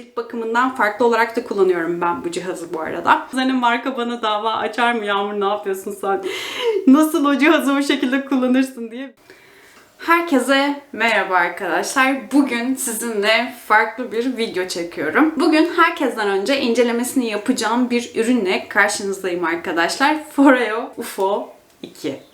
Cilt bakımından farklı olarak da kullanıyorum ben bu cihazı bu arada. Senin marka bana dava açar mı Yağmur ne yapıyorsun sen? Nasıl o cihazı o şekilde kullanırsın diye. Herkese merhaba arkadaşlar. Bugün sizinle farklı bir video çekiyorum. Bugün herkesten önce incelemesini yapacağım bir ürünle karşınızdayım arkadaşlar. Foreo UFO 2.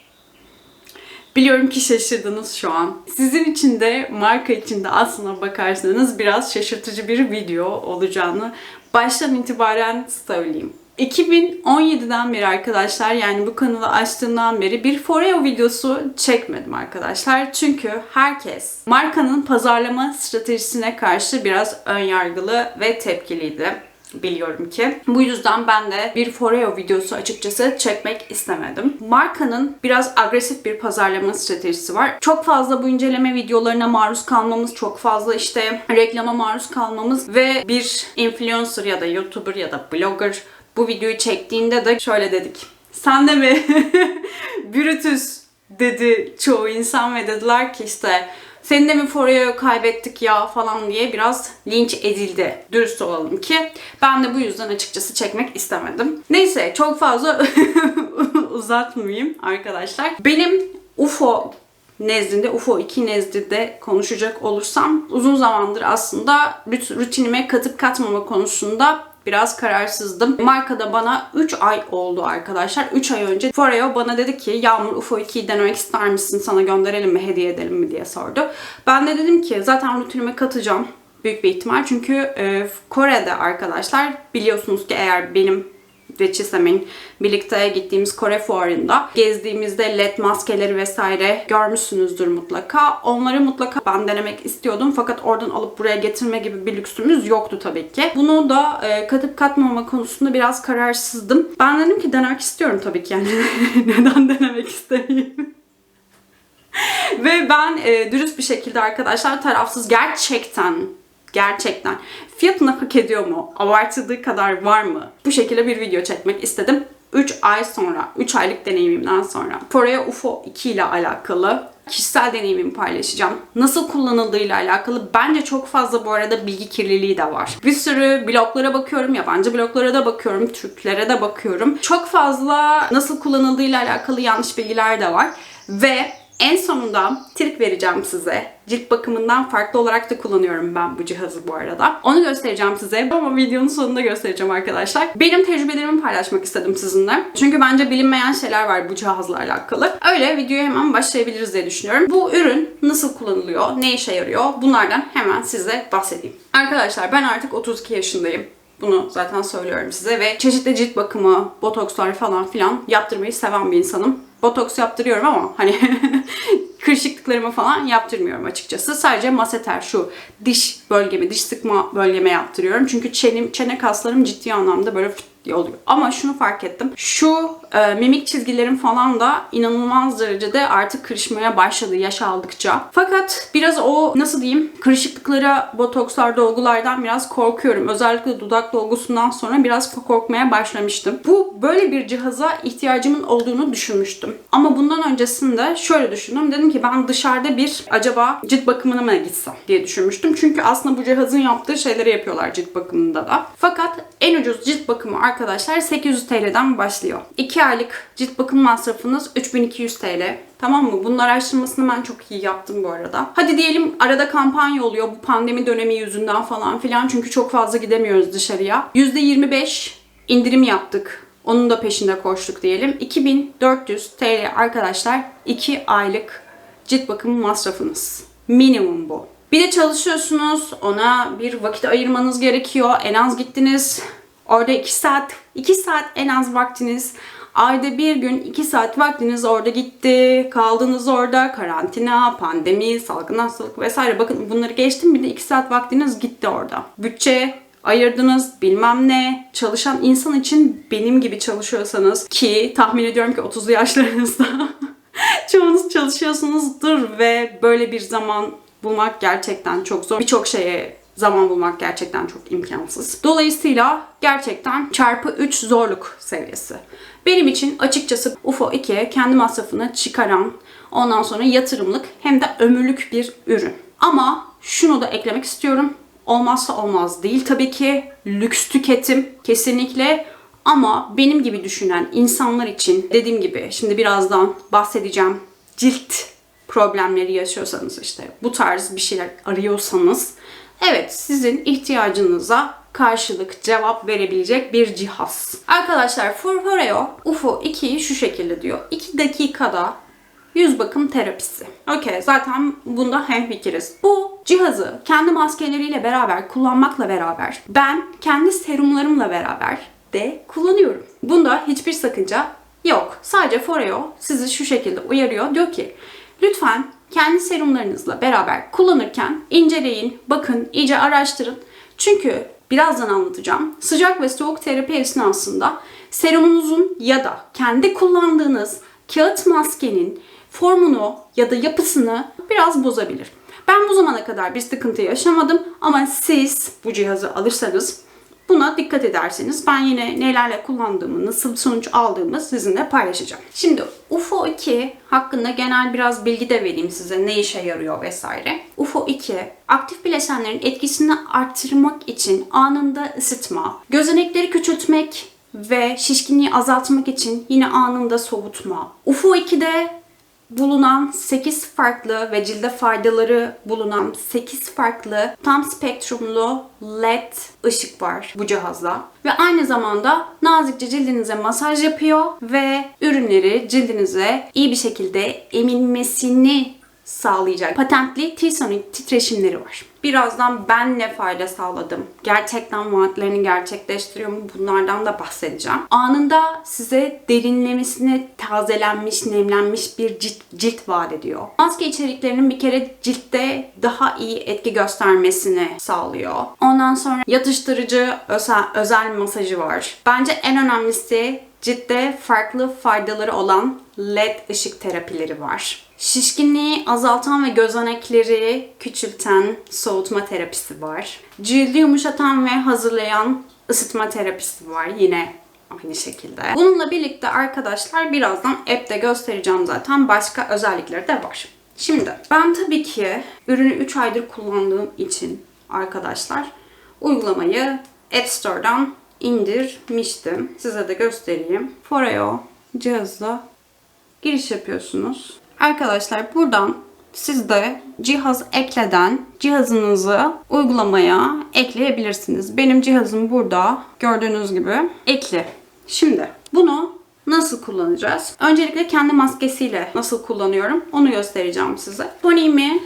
Biliyorum ki şaşırdınız şu an. Sizin için de marka için de aslına bakarsanız biraz şaşırtıcı bir video olacağını baştan itibaren söyleyeyim. 2017'den beri arkadaşlar yani bu kanalı açtığımdan beri bir Foreo videosu çekmedim arkadaşlar. Çünkü herkes markanın pazarlama stratejisine karşı biraz önyargılı ve tepkiliydi biliyorum ki. Bu yüzden ben de bir Foreo videosu açıkçası çekmek istemedim. Markanın biraz agresif bir pazarlama stratejisi var. Çok fazla bu inceleme videolarına maruz kalmamız, çok fazla işte reklama maruz kalmamız ve bir influencer ya da YouTuber ya da blogger bu videoyu çektiğinde de şöyle dedik. Sen de mi Brutus dedi çoğu insan ve dediler ki işte senin de mi Foreo'yu kaybettik ya falan diye biraz linç edildi. Dürüst olalım ki. Ben de bu yüzden açıkçası çekmek istemedim. Neyse çok fazla uzatmayayım arkadaşlar. Benim UFO nezdinde, UFO 2 nezdinde konuşacak olursam uzun zamandır aslında rutinime katıp katmama konusunda biraz kararsızdım. Markada bana 3 ay oldu arkadaşlar. 3 ay önce Foreo bana dedi ki Yağmur UFO 2'yi denemek ister misin? Sana gönderelim mi? Hediye edelim mi? diye sordu. Ben de dedim ki zaten rutinime katacağım büyük bir ihtimal. Çünkü e, Kore'de arkadaşlar biliyorsunuz ki eğer benim ve Çisem'in birlikte gittiğimiz Kore fuarında gezdiğimizde led maskeleri vesaire görmüşsünüzdür mutlaka. Onları mutlaka ben denemek istiyordum fakat oradan alıp buraya getirme gibi bir lüksümüz yoktu tabii ki. Bunu da e, katıp katmama konusunda biraz kararsızdım. Ben dedim ki denemek istiyorum tabii ki yani. Neden denemek istemeyeyim? Ve ben e, dürüst bir şekilde arkadaşlar tarafsız gerçekten gerçekten fiyatını hak ediyor mu? Abartıldığı kadar var mı? Bu şekilde bir video çekmek istedim. 3 ay sonra, 3 aylık deneyimimden sonra Foreo UFO 2 ile alakalı kişisel deneyimimi paylaşacağım. Nasıl kullanıldığıyla alakalı bence çok fazla bu arada bilgi kirliliği de var. Bir sürü bloglara bakıyorum, yabancı bloglara da bakıyorum, Türklere de bakıyorum. Çok fazla nasıl kullanıldığıyla alakalı yanlış bilgiler de var. Ve en sonunda trik vereceğim size. Cilt bakımından farklı olarak da kullanıyorum ben bu cihazı bu arada. Onu göstereceğim size ama videonun sonunda göstereceğim arkadaşlar. Benim tecrübelerimi paylaşmak istedim sizinle. Çünkü bence bilinmeyen şeyler var bu cihazla alakalı. Öyle videoya hemen başlayabiliriz diye düşünüyorum. Bu ürün nasıl kullanılıyor, ne işe yarıyor bunlardan hemen size bahsedeyim. Arkadaşlar ben artık 32 yaşındayım. Bunu zaten söylüyorum size ve çeşitli cilt bakımı, botokslar falan filan yaptırmayı seven bir insanım. Botoks yaptırıyorum ama hani kırışıklıklarımı falan yaptırmıyorum açıkçası. Sadece maseter şu diş bölgeme, diş sıkma bölgeme yaptırıyorum. Çünkü çenem, çene kaslarım ciddi anlamda böyle diye oluyor. Ama şunu fark ettim. Şu e, mimik çizgilerim falan da inanılmaz derecede artık kırışmaya başladı yaş aldıkça. Fakat biraz o nasıl diyeyim kırışıklıklara, botokslar, dolgulardan biraz korkuyorum. Özellikle dudak dolgusundan sonra biraz korkmaya başlamıştım. Bu böyle bir cihaza ihtiyacımın olduğunu düşünmüştüm. Ama bundan öncesinde şöyle düşündüm. Dedim ki ben dışarıda bir acaba cilt bakımına mı gitsem diye düşünmüştüm. Çünkü aslında bu cihazın yaptığı şeyleri yapıyorlar cilt bakımında da. Fakat en ucuz cilt bakımı arkadaşlar 800 TL'den başlıyor. 2 aylık cilt bakım masrafınız 3200 TL. Tamam mı? Bunun araştırmasını ben çok iyi yaptım bu arada. Hadi diyelim arada kampanya oluyor bu pandemi dönemi yüzünden falan filan. Çünkü çok fazla gidemiyoruz dışarıya. %25 indirim yaptık. Onun da peşinde koştuk diyelim. 2400 TL arkadaşlar 2 aylık cilt bakımı masrafınız. Minimum bu. Bir de çalışıyorsunuz. Ona bir vakit ayırmanız gerekiyor. En az gittiniz. Orada 2 saat, 2 saat en az vaktiniz. Ayda bir gün 2 saat vaktiniz orada gitti. Kaldınız orada. Karantina, pandemi, salgın hastalık vesaire. Bakın bunları geçtim. Bir de 2 saat vaktiniz gitti orada. Bütçe ayırdınız bilmem ne. Çalışan insan için benim gibi çalışıyorsanız ki tahmin ediyorum ki 30'lu yaşlarınızda çoğunuz çalışıyorsunuzdur ve böyle bir zaman bulmak gerçekten çok zor. Birçok şeye zaman bulmak gerçekten çok imkansız. Dolayısıyla gerçekten çarpı 3 zorluk seviyesi. Benim için açıkçası UFO 2 kendi masrafını çıkaran, ondan sonra yatırımlık hem de ömürlük bir ürün. Ama şunu da eklemek istiyorum. olmazsa olmaz değil tabii ki. Lüks tüketim kesinlikle ama benim gibi düşünen insanlar için dediğim gibi şimdi birazdan bahsedeceğim cilt problemleri yaşıyorsanız işte bu tarz bir şeyler arıyorsanız evet sizin ihtiyacınıza karşılık cevap verebilecek bir cihaz. Arkadaşlar Forforeo UFO 2'yi şu şekilde diyor. 2 dakikada yüz bakım terapisi. Okey zaten bunda hemfikiriz. Bu cihazı kendi maskeleriyle beraber kullanmakla beraber ben kendi serumlarımla beraber de kullanıyorum. Bunda hiçbir sakınca yok. Sadece Foreo sizi şu şekilde uyarıyor. Diyor ki lütfen kendi serumlarınızla beraber kullanırken inceleyin, bakın, iyice araştırın. Çünkü birazdan anlatacağım. Sıcak ve soğuk terapi esnasında serumunuzun ya da kendi kullandığınız kağıt maskenin formunu ya da yapısını biraz bozabilir. Ben bu zamana kadar bir sıkıntı yaşamadım ama siz bu cihazı alırsanız buna dikkat ederseniz ben yine nelerle kullandığımı, nasıl sonuç aldığımı sizinle paylaşacağım. Şimdi UFO 2 hakkında genel biraz bilgi de vereyim size ne işe yarıyor vesaire. UFO 2 aktif bileşenlerin etkisini arttırmak için anında ısıtma, gözenekleri küçültmek ve şişkinliği azaltmak için yine anında soğutma. UFO 2'de bulunan 8 farklı ve cilde faydaları bulunan 8 farklı tam spektrumlu LED ışık var bu cihazda. Ve aynı zamanda nazikçe cildinize masaj yapıyor ve ürünleri cildinize iyi bir şekilde emilmesini sağlayacak patentli T-Sonic titreşimleri var. Birazdan ben ne fayda sağladım? Gerçekten vaatlerini gerçekleştiriyor mu? Bunlardan da bahsedeceğim. Anında size derinlemesine tazelenmiş, nemlenmiş bir cilt, cilt vaat ediyor. Maske içeriklerinin bir kere ciltte daha iyi etki göstermesini sağlıyor. Ondan sonra yatıştırıcı özel, özel masajı var. Bence en önemlisi ciltte farklı faydaları olan LED ışık terapileri var. Şişkinliği azaltan ve gözenekleri küçülten soğutma terapisi var. Cildi yumuşatan ve hazırlayan ısıtma terapisi var yine aynı şekilde. Bununla birlikte arkadaşlar birazdan app'te göstereceğim zaten başka özellikleri de var. Şimdi ben tabii ki ürünü 3 aydır kullandığım için arkadaşlar uygulamayı App Store'dan indirmiştim. Size de göstereyim. Foreo cihazla giriş yapıyorsunuz. Arkadaşlar buradan siz de cihaz ekleden cihazınızı uygulamaya ekleyebilirsiniz. Benim cihazım burada gördüğünüz gibi ekli. Şimdi bunu nasıl kullanacağız? Öncelikle kendi maskesiyle nasıl kullanıyorum onu göstereceğim size. Toniğimi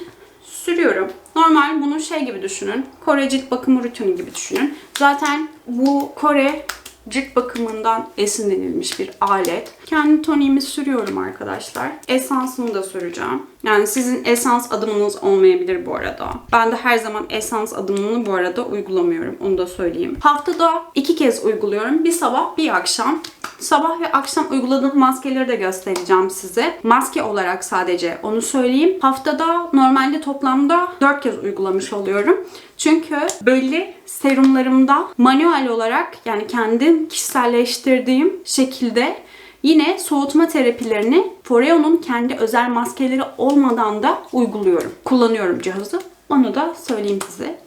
sürüyorum. Normal bunu şey gibi düşünün. Kore cilt bakımı rutini gibi düşünün. Zaten bu Kore cilt bakımından esinlenilmiş bir alet. Kendi toniğimi sürüyorum arkadaşlar. Esansımı da süreceğim. Yani sizin esans adımınız olmayabilir bu arada. Ben de her zaman esans adımını bu arada uygulamıyorum. Onu da söyleyeyim. Haftada iki kez uyguluyorum. Bir sabah bir akşam. Sabah ve akşam uyguladığım maskeleri de göstereceğim size. Maske olarak sadece onu söyleyeyim. Haftada normalde toplamda 4 kez uygulamış oluyorum. Çünkü belli serumlarımda manuel olarak yani kendim kişiselleştirdiğim şekilde yine soğutma terapilerini Foreo'nun kendi özel maskeleri olmadan da uyguluyorum. Kullanıyorum cihazı. Onu da söyleyeyim size.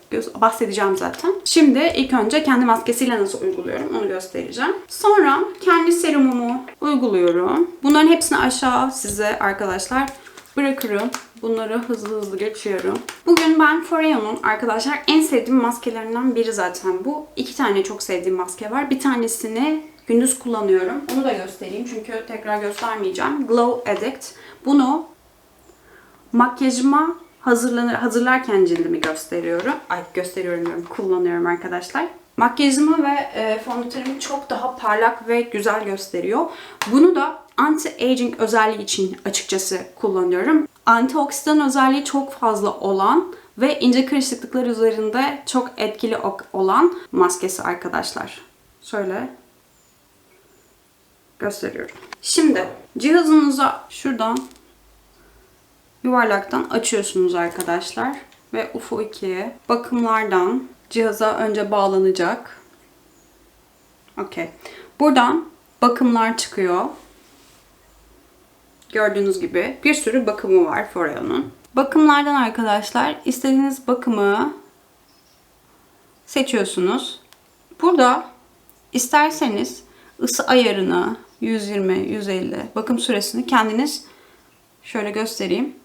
Bahsedeceğim zaten. Şimdi ilk önce kendi maskesiyle nasıl uyguluyorum onu göstereceğim. Sonra kendi serumumu uyguluyorum. Bunların hepsini aşağı size arkadaşlar bırakırım. Bunları hızlı hızlı geçiyorum. Bugün ben Foreo'nun arkadaşlar en sevdiğim maskelerinden biri zaten bu. İki tane çok sevdiğim maske var. Bir tanesini gündüz kullanıyorum. Onu da göstereyim çünkü tekrar göstermeyeceğim. Glow Addict. Bunu makyajıma hazırlanır, hazırlarken cildimi gösteriyorum. Ay gösteriyorum diyorum, kullanıyorum arkadaşlar. Makyajımı ve e, fondötenimi çok daha parlak ve güzel gösteriyor. Bunu da anti-aging özelliği için açıkçası kullanıyorum. Antioksidan özelliği çok fazla olan ve ince kırışıklıklar üzerinde çok etkili olan maskesi arkadaşlar. Şöyle gösteriyorum. Şimdi cihazınıza şuradan yuvarlaktan açıyorsunuz arkadaşlar. Ve UFO 2'ye bakımlardan cihaza önce bağlanacak. Okey. Buradan bakımlar çıkıyor. Gördüğünüz gibi bir sürü bakımı var Foreo'nun. Bakımlardan arkadaşlar istediğiniz bakımı seçiyorsunuz. Burada isterseniz ısı ayarını 120, 150 bakım süresini kendiniz şöyle göstereyim.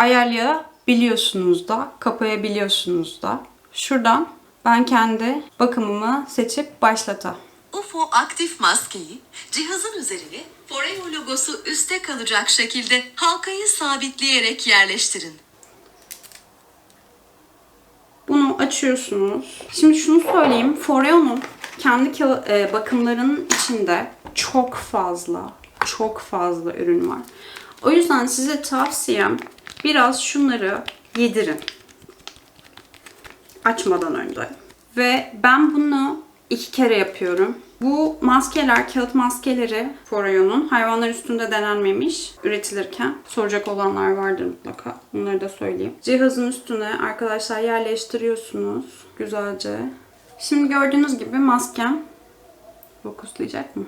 Ayarlayabiliyorsunuz da, kapayabiliyorsunuz da. Şuradan ben kendi bakımımı seçip başlata. UFO aktif maskeyi cihazın üzerine Foreo logosu üstte kalacak şekilde halkayı sabitleyerek yerleştirin. Bunu açıyorsunuz. Şimdi şunu söyleyeyim. Foreo'nun kendi e, bakımlarının içinde çok fazla, çok fazla ürün var. O yüzden size tavsiyem biraz şunları yedirin. Açmadan önce. Ve ben bunu iki kere yapıyorum. Bu maskeler, kağıt maskeleri Foreo'nun hayvanlar üstünde denenmemiş üretilirken soracak olanlar vardır mutlaka. Bunları da söyleyeyim. Cihazın üstüne arkadaşlar yerleştiriyorsunuz güzelce. Şimdi gördüğünüz gibi maskem fokuslayacak mı?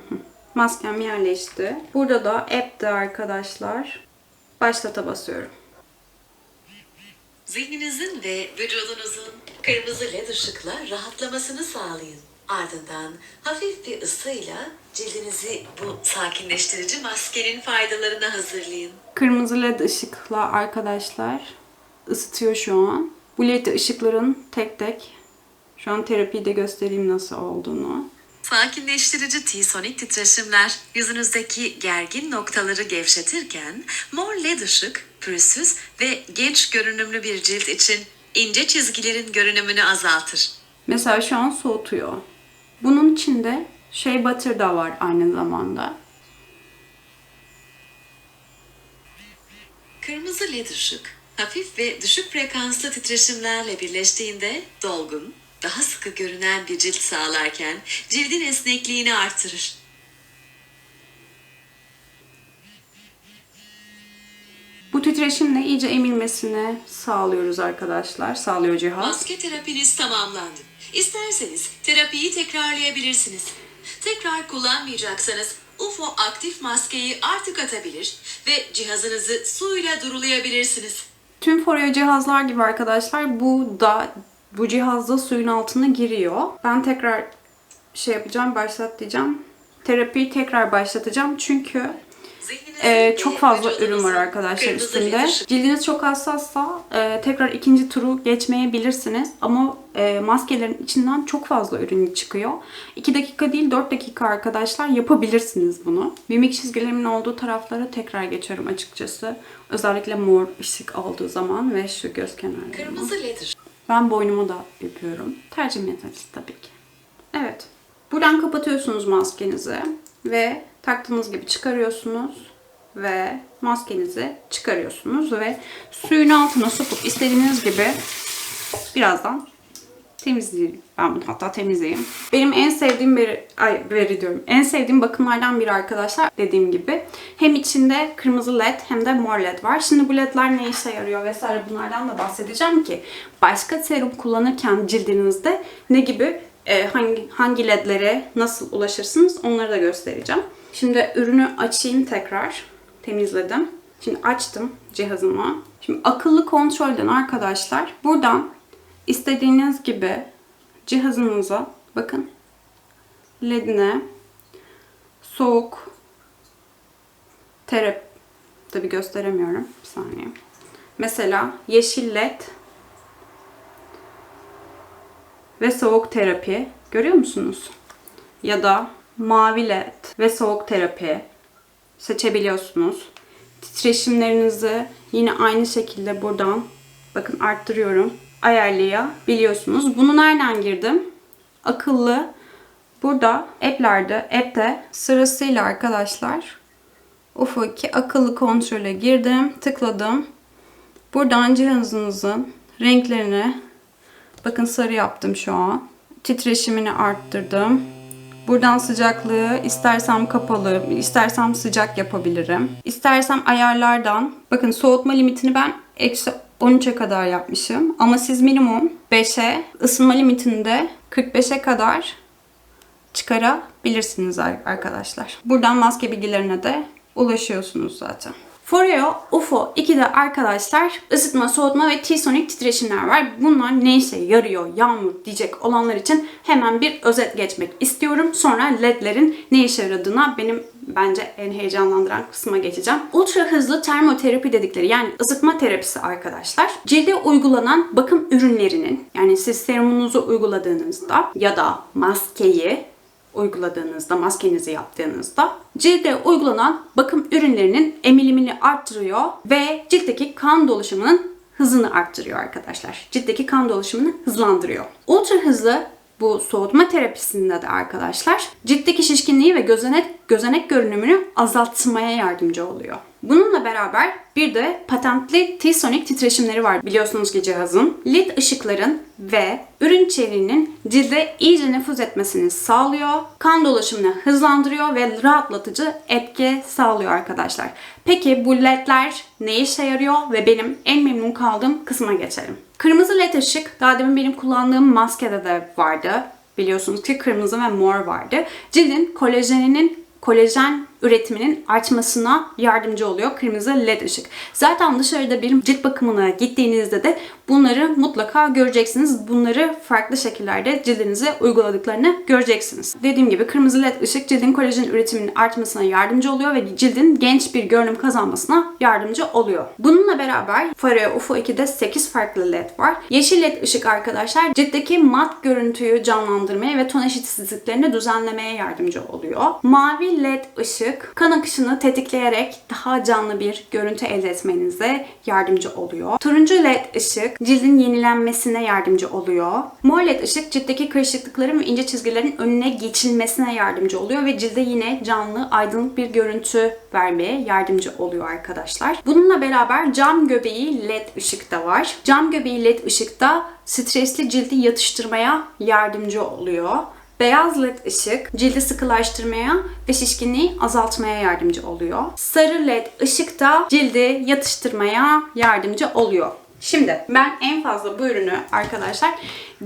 Maskem yerleşti. Burada da app'te arkadaşlar başlata basıyorum. Zihninizin ve vücudunuzun kırmızı led ışıkla rahatlamasını sağlayın. Ardından hafif bir ısıyla cildinizi bu sakinleştirici maskenin faydalarına hazırlayın. Kırmızı led ışıkla arkadaşlar ısıtıyor şu an. Bu led ışıkların tek tek şu an terapide göstereyim nasıl olduğunu. Sakinleştirici T-sonik titreşimler yüzünüzdeki gergin noktaları gevşetirken mor led ışık pürüzsüz ve genç görünümlü bir cilt için ince çizgilerin görünümünü azaltır. Mesela şu an soğutuyor. Bunun içinde şey butter da var aynı zamanda. Kırmızı led ışık hafif ve düşük frekanslı titreşimlerle birleştiğinde dolgun, daha sıkı görünen bir cilt sağlarken cildin esnekliğini artırır. Bu titreşimle iyice emilmesini sağlıyoruz arkadaşlar. Sağlıyor cihaz. Maske terapiniz tamamlandı. İsterseniz terapiyi tekrarlayabilirsiniz. Tekrar kullanmayacaksanız UFO aktif maskeyi artık atabilir ve cihazınızı suyla durulayabilirsiniz. Tüm Foreo cihazlar gibi arkadaşlar bu da bu cihazda suyun altına giriyor. Ben tekrar şey yapacağım, başlat diyeceğim. Terapiyi tekrar başlatacağım çünkü Ee, çok fazla ürün var arkadaşlar üstünde. Cildiniz çok hassassa e, tekrar ikinci turu geçmeyebilirsiniz. Ama e, maskelerin içinden çok fazla ürün çıkıyor. 2 dakika değil 4 dakika arkadaşlar yapabilirsiniz bunu. Mimik çizgilerimin olduğu taraflara tekrar geçiyorum açıkçası. Özellikle mor ışık olduğu zaman ve şu göz kenarlarına. Kırmızı led ışık. Ben boynumu da yapıyorum. Tercih meselesi tabii ki. Evet. Buradan kapatıyorsunuz maskenizi ve taktığınız gibi çıkarıyorsunuz ve maskenizi çıkarıyorsunuz ve suyun altına sokup istediğiniz gibi birazdan temizleyeyim. Ben bunu hatta temizleyeyim. Benim en sevdiğim beri, ay beri diyorum. En sevdiğim bakımlardan biri arkadaşlar dediğim gibi. Hem içinde kırmızı led hem de mor led var. Şimdi bu ledler ne işe yarıyor vesaire bunlardan da bahsedeceğim ki başka serum kullanırken cildinizde ne gibi e, hangi hangi ledlere nasıl ulaşırsınız onları da göstereceğim. Şimdi ürünü açayım tekrar. Temizledim. Şimdi açtım cihazımı. Şimdi akıllı kontrolden arkadaşlar buradan istediğiniz gibi cihazınıza bakın ledine soğuk terap tabi gösteremiyorum bir saniye. Mesela yeşil led ve soğuk terapi görüyor musunuz? Ya da mavi led ve soğuk terapi seçebiliyorsunuz. Titreşimlerinizi yine aynı şekilde buradan bakın arttırıyorum ayarlayabiliyorsunuz. Bunu nereden girdim? Akıllı burada app'lerde app'te sırasıyla arkadaşlar UFO 2 akıllı kontrole girdim. Tıkladım. Buradan cihazınızın renklerini bakın sarı yaptım şu an. Titreşimini arttırdım. Buradan sıcaklığı istersem kapalı, istersem sıcak yapabilirim. İstersem ayarlardan, bakın soğutma limitini ben eksi 13'e kadar yapmışım. Ama siz minimum 5'e, ısınma limitini de 45'e kadar çıkarabilirsiniz ar- arkadaşlar. Buradan maske bilgilerine de ulaşıyorsunuz zaten. Foreo UFO 2'de arkadaşlar ısıtma, soğutma ve T-Sonic titreşimler var. Bunlar ne işe yarıyor yağmur diyecek olanlar için hemen bir özet geçmek istiyorum. Sonra ledlerin ne işe yaradığına benim bence en heyecanlandıran kısma geçeceğim. Ultra hızlı termoterapi dedikleri yani ısıtma terapisi arkadaşlar. Cilde uygulanan bakım ürünlerinin yani siz serumunuzu uyguladığınızda ya da maskeyi uyguladığınızda, maskenizi yaptığınızda cilde uygulanan bakım ürünlerinin emilimini arttırıyor ve ciltteki kan dolaşımının hızını arttırıyor arkadaşlar. Ciltteki kan dolaşımını hızlandırıyor. Ultra hızlı bu soğutma terapisinde de arkadaşlar ciltteki şişkinliği ve gözenek, gözenek görünümünü azaltmaya yardımcı oluyor. Bununla beraber bir de patentli T-Sonic titreşimleri var biliyorsunuz ki cihazın. LED ışıkların ve ürün içeriğinin cilde iyice nüfuz etmesini sağlıyor. Kan dolaşımını hızlandırıyor ve rahatlatıcı etki sağlıyor arkadaşlar. Peki bu ledler ne işe yarıyor ve benim en memnun kaldığım kısma geçelim. Kırmızı led ışık daha demin benim kullandığım maskede de vardı. Biliyorsunuz ki kırmızı ve mor vardı. Cildin kolajeninin kolajen üretiminin artmasına yardımcı oluyor kırmızı led ışık. Zaten dışarıda bir cilt bakımına gittiğinizde de bunları mutlaka göreceksiniz. Bunları farklı şekillerde cildinize uyguladıklarını göreceksiniz. Dediğim gibi kırmızı led ışık cildin kolajen üretiminin artmasına yardımcı oluyor ve cildin genç bir görünüm kazanmasına yardımcı oluyor. Bununla beraber Fareo UFO 2'de 8 farklı led var. Yeşil led ışık arkadaşlar ciltteki mat görüntüyü canlandırmaya ve ton eşitsizliklerini düzenlemeye yardımcı oluyor. Mavi led ışık kan akışını tetikleyerek daha canlı bir görüntü elde etmenize yardımcı oluyor. Turuncu led ışık cildin yenilenmesine yardımcı oluyor. Mor led ışık ciltteki kırışıklıkların ve ince çizgilerin önüne geçilmesine yardımcı oluyor ve cilde yine canlı, aydınlık bir görüntü vermeye yardımcı oluyor arkadaşlar. Bununla beraber cam göbeği led ışık da var. Cam göbeği led ışık da stresli cildi yatıştırmaya yardımcı oluyor. Beyaz led ışık cildi sıkılaştırmaya ve şişkinliği azaltmaya yardımcı oluyor. Sarı led ışık da cildi yatıştırmaya yardımcı oluyor. Şimdi ben en fazla bu ürünü arkadaşlar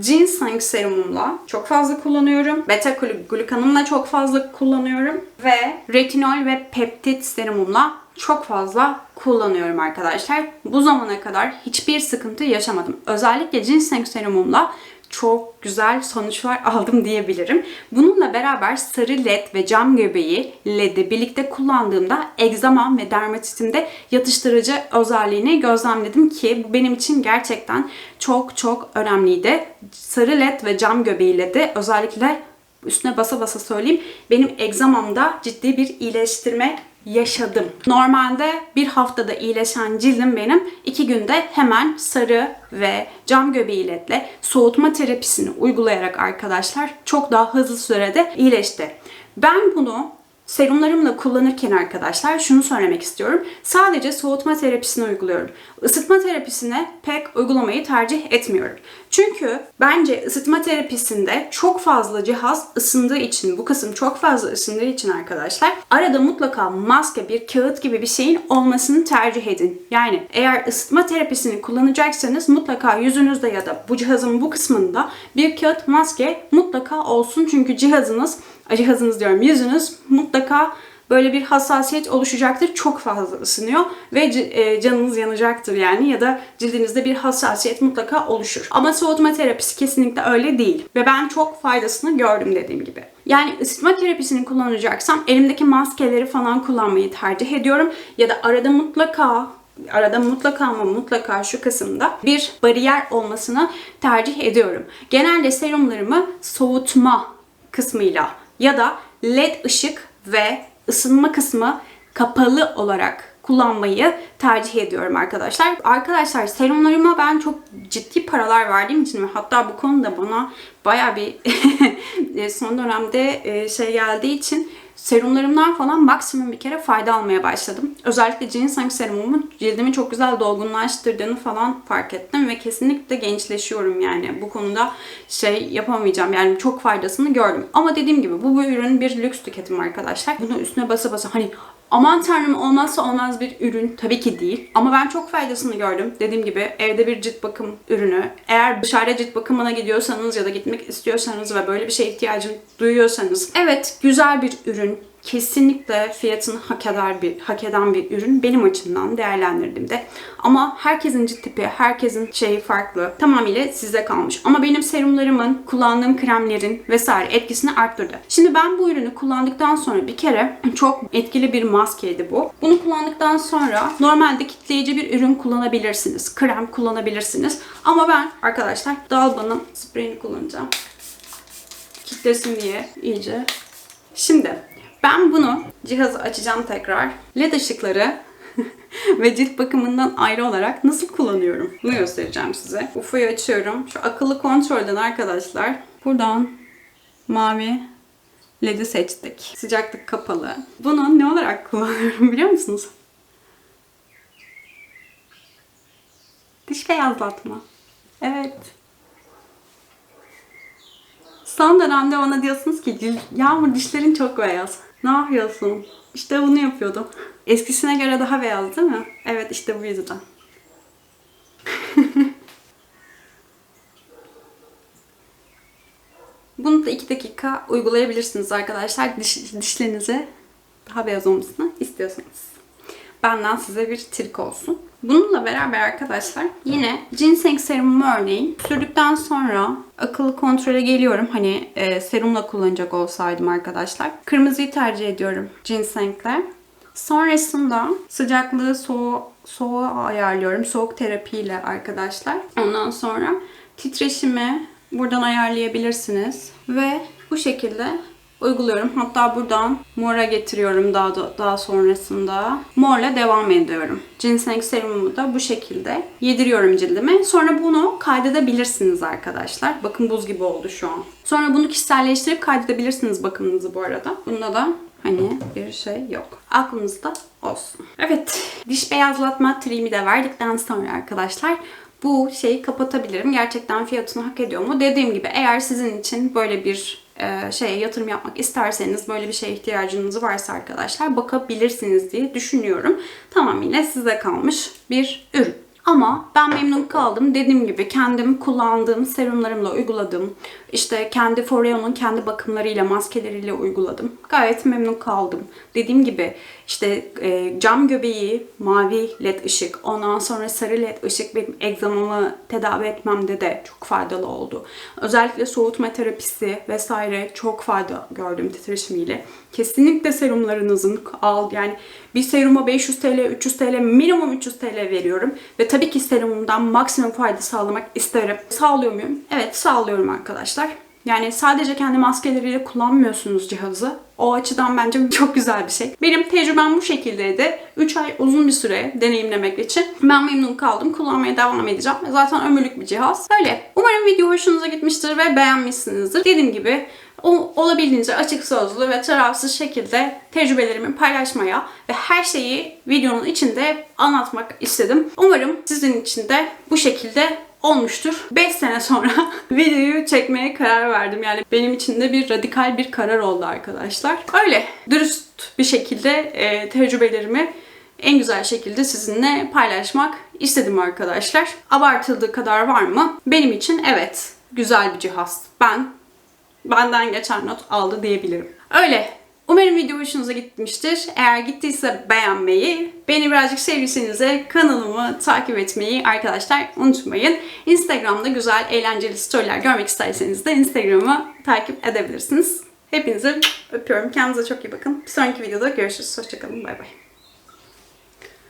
ginseng serumumla çok fazla kullanıyorum. Beta glukanımla çok fazla kullanıyorum. Ve retinol ve peptit serumumla çok fazla kullanıyorum arkadaşlar. Bu zamana kadar hiçbir sıkıntı yaşamadım. Özellikle ginseng serumumla çok güzel sonuçlar aldım diyebilirim. Bununla beraber sarı led ve cam göbeği led'i birlikte kullandığımda egzamam ve dermatitimde yatıştırıcı özelliğini gözlemledim ki bu benim için gerçekten çok çok önemliydi. Sarı led ve cam göbeği led'i özellikle üstüne basa basa söyleyeyim benim egzamamda ciddi bir iyileştirme yaşadım. Normalde bir haftada iyileşen cildim benim iki günde hemen sarı ve cam göbeği ledle soğutma terapisini uygulayarak arkadaşlar çok daha hızlı sürede iyileşti. Ben bunu serumlarımla kullanırken arkadaşlar şunu söylemek istiyorum. Sadece soğutma terapisini uyguluyorum. Isıtma terapisine pek uygulamayı tercih etmiyorum. Çünkü bence ısıtma terapisinde çok fazla cihaz ısındığı için, bu kısım çok fazla ısındığı için arkadaşlar arada mutlaka maske, bir kağıt gibi bir şeyin olmasını tercih edin. Yani eğer ısıtma terapisini kullanacaksanız mutlaka yüzünüzde ya da bu cihazın bu kısmında bir kağıt maske mutlaka olsun. Çünkü cihazınız cihazınız diyorum yüzünüz mutlaka böyle bir hassasiyet oluşacaktır. Çok fazla ısınıyor ve e, canınız yanacaktır yani ya da cildinizde bir hassasiyet mutlaka oluşur. Ama soğutma terapisi kesinlikle öyle değil ve ben çok faydasını gördüm dediğim gibi. Yani ısıtma terapisini kullanacaksam elimdeki maskeleri falan kullanmayı tercih ediyorum ya da arada mutlaka arada mutlaka ama mutlaka şu kısımda bir bariyer olmasını tercih ediyorum. Genelde serumlarımı soğutma kısmıyla ya da led ışık ve ısınma kısmı kapalı olarak kullanmayı tercih ediyorum arkadaşlar. Arkadaşlar serumlarıma ben çok ciddi paralar verdiğim için ve hatta bu konuda bana baya bir son dönemde şey geldiği için serumlarımdan falan maksimum bir kere fayda almaya başladım. Özellikle ginseng serumumun cildimi çok güzel dolgunlaştırdığını falan fark ettim ve kesinlikle gençleşiyorum yani. Bu konuda şey yapamayacağım yani çok faydasını gördüm. Ama dediğim gibi bu, bu ürün bir lüks tüketim arkadaşlar. Bunu üstüne basa basa hani aman tanrım olmazsa olmaz bir ürün tabii ki değil. Ama ben çok faydasını gördüm. Dediğim gibi evde bir cilt bakım ürünü. Eğer dışarıda cilt bakımına gidiyorsanız ya da gitmek istiyorsanız ve böyle bir şeye ihtiyacın duyuyorsanız evet güzel bir ürün kesinlikle fiyatını hak eder bir hak eden bir ürün benim açımdan değerlendirdiğimde. Ama herkesin cilt tipi, herkesin şeyi farklı. Tamamıyla size kalmış. Ama benim serumlarımın, kullandığım kremlerin vesaire etkisini arttırdı. Şimdi ben bu ürünü kullandıktan sonra bir kere çok etkili bir maskeydi bu. Bunu kullandıktan sonra normalde kitleyici bir ürün kullanabilirsiniz. Krem kullanabilirsiniz. Ama ben arkadaşlar Dalba'nın spreyini kullanacağım. Kitlesin diye iyice. Şimdi ben bunu cihazı açacağım tekrar. LED ışıkları ve cilt bakımından ayrı olarak nasıl kullanıyorum? Bunu göstereceğim size. UFO'yu açıyorum. Şu akıllı kontrolden arkadaşlar. Buradan mavi LED'i seçtik. Sıcaklık kapalı. Bunu ne olarak kullanıyorum biliyor musunuz? Diş beyazlatma. Evet. Son dönemde bana diyorsunuz ki "Cil- Yağmur dişlerin çok beyaz. Ne yapıyorsun? İşte bunu yapıyordum. Eskisine göre daha beyaz değil mi? Evet işte bu yüzden. Bunu da 2 dakika uygulayabilirsiniz arkadaşlar. Diş, dişlerinize daha beyaz olmasını istiyorsanız. Benden size bir trik olsun. Bununla beraber arkadaşlar yine ginseng serumumu örneğin sürdükten sonra akıllı kontrole geliyorum. Hani e, serumla kullanacak olsaydım arkadaşlar. Kırmızıyı tercih ediyorum ginsengle. Sonrasında sıcaklığı soğu, soğuğa ayarlıyorum. Soğuk terapiyle arkadaşlar. Ondan sonra titreşimi buradan ayarlayabilirsiniz. Ve bu şekilde uyguluyorum. Hatta buradan mora getiriyorum daha da, daha sonrasında. Morla devam ediyorum. Ginseng serumumu da bu şekilde yediriyorum cildime. Sonra bunu kaydedebilirsiniz arkadaşlar. Bakın buz gibi oldu şu an. Sonra bunu kişiselleştirip kaydedebilirsiniz bakımınızı bu arada. Bunda da hani bir şey yok. Aklınızda olsun. Evet, diş beyazlatma trimi de verdikten sonra arkadaşlar bu şeyi kapatabilirim. Gerçekten fiyatını hak ediyor mu? Dediğim gibi eğer sizin için böyle bir e, şeye yatırım yapmak isterseniz böyle bir şeye ihtiyacınız varsa arkadaşlar bakabilirsiniz diye düşünüyorum. Tamamıyla size kalmış bir ürün. Ama ben memnun kaldım. Dediğim gibi kendim kullandığım serumlarımla uyguladım. İşte kendi Foreo'nun kendi bakımlarıyla, maskeleriyle uyguladım. Gayet memnun kaldım. Dediğim gibi işte e, cam göbeği, mavi led ışık, ondan sonra sarı led ışık benim egzamamı tedavi etmemde de çok faydalı oldu. Özellikle soğutma terapisi vesaire çok fayda gördüm titreşimiyle. Kesinlikle serumlarınızın al yani bir seruma 500 TL, 300 TL, minimum 300 TL veriyorum. Ve tabii ki serumumdan maksimum fayda sağlamak isterim. Sağlıyor muyum? Evet sağlıyorum arkadaşlar. Yani sadece kendi maskeleriyle kullanmıyorsunuz cihazı. O açıdan bence çok güzel bir şey. Benim tecrübem bu şekildeydi. 3 ay uzun bir süre deneyimlemek için. Ben memnun kaldım. Kullanmaya devam edeceğim. Zaten ömürlük bir cihaz. Öyle. Umarım video hoşunuza gitmiştir ve beğenmişsinizdir. Dediğim gibi o, olabildiğince açık sözlü ve tarafsız şekilde tecrübelerimi paylaşmaya ve her şeyi videonun içinde anlatmak istedim. Umarım sizin için de bu şekilde olmuştur. 5 sene sonra videoyu çekmeye karar verdim. Yani benim için de bir radikal bir karar oldu arkadaşlar. Öyle dürüst bir şekilde e, tecrübelerimi en güzel şekilde sizinle paylaşmak istedim arkadaşlar. Abartıldığı kadar var mı? Benim için evet güzel bir cihaz. Ben benden geçen not aldı diyebilirim. Öyle. Umarım video hoşunuza gitmiştir. Eğer gittiyse beğenmeyi, beni birazcık sevdiyseniz kanalımı takip etmeyi arkadaşlar unutmayın. Instagram'da güzel, eğlenceli storyler görmek isterseniz de Instagram'ı takip edebilirsiniz. Hepinizi öpüyorum. Kendinize çok iyi bakın. Bir sonraki videoda görüşürüz. Hoşçakalın. Bay bay.